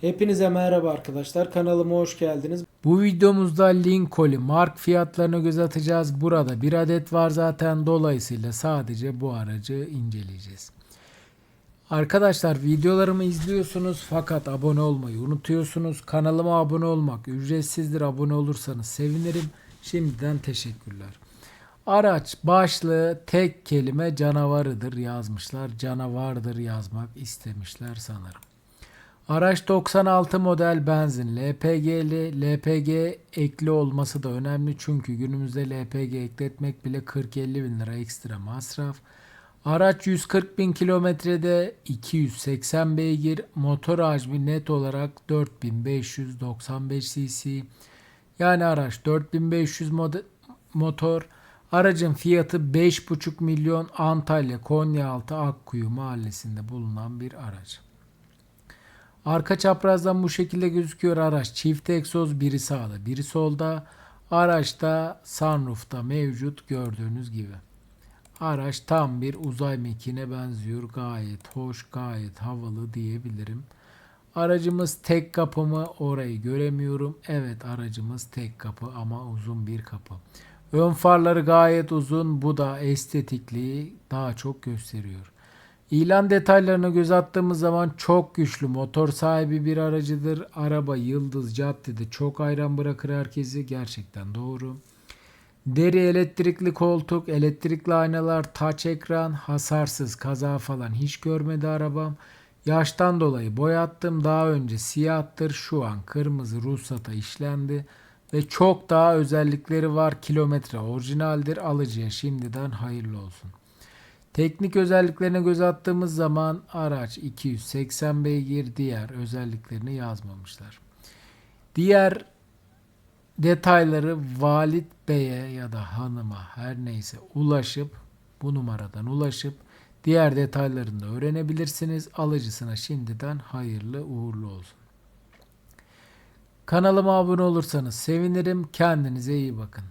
Hepinize merhaba arkadaşlar. Kanalıma hoş geldiniz. Bu videomuzda Lincoln mark fiyatlarına göz atacağız. Burada bir adet var zaten dolayısıyla sadece bu aracı inceleyeceğiz. Arkadaşlar videolarımı izliyorsunuz fakat abone olmayı unutuyorsunuz. Kanalıma abone olmak ücretsizdir. Abone olursanız sevinirim. Şimdiden teşekkürler. Araç başlığı tek kelime canavarıdır yazmışlar. Canavardır yazmak istemişler sanırım. Araç 96 model benzin LPG'li. LPG ekli olması da önemli çünkü günümüzde LPG ekletmek bile 40-50 bin lira ekstra masraf. Araç 140 bin kilometrede 280 beygir. Motor hacmi net olarak 4595 cc. Yani araç 4500 mod- motor. Aracın fiyatı 5,5 milyon Antalya Konyaaltı Akkuyu mahallesinde bulunan bir araç. Arka çaprazdan bu şekilde gözüküyor araç. Çift egzoz biri sağda biri solda. Araçta sunroof'ta mevcut gördüğünüz gibi. Araç tam bir uzay mekiğine benziyor. Gayet hoş, gayet havalı diyebilirim. Aracımız tek kapı mı orayı göremiyorum. Evet aracımız tek kapı ama uzun bir kapı. Ön farları gayet uzun. Bu da estetikliği daha çok gösteriyor. İlan detaylarına göz attığımız zaman çok güçlü motor sahibi bir aracıdır. Araba Yıldız Cadde'de çok ayran bırakır herkesi. Gerçekten doğru. Deri elektrikli koltuk, elektrikli aynalar, taç ekran, hasarsız kaza falan hiç görmedi arabam. Yaştan dolayı boyattım. Daha önce siyahtır. Şu an kırmızı ruhsata işlendi. Ve çok daha özellikleri var. Kilometre orijinaldir. Alıcıya şimdiden hayırlı olsun. Teknik özelliklerine göz attığımız zaman araç 280 beygir diğer özelliklerini yazmamışlar. Diğer detayları Valit Bey'e ya da hanıma her neyse ulaşıp bu numaradan ulaşıp diğer detaylarını da öğrenebilirsiniz. Alıcısına şimdiden hayırlı uğurlu olsun. Kanalıma abone olursanız sevinirim. Kendinize iyi bakın.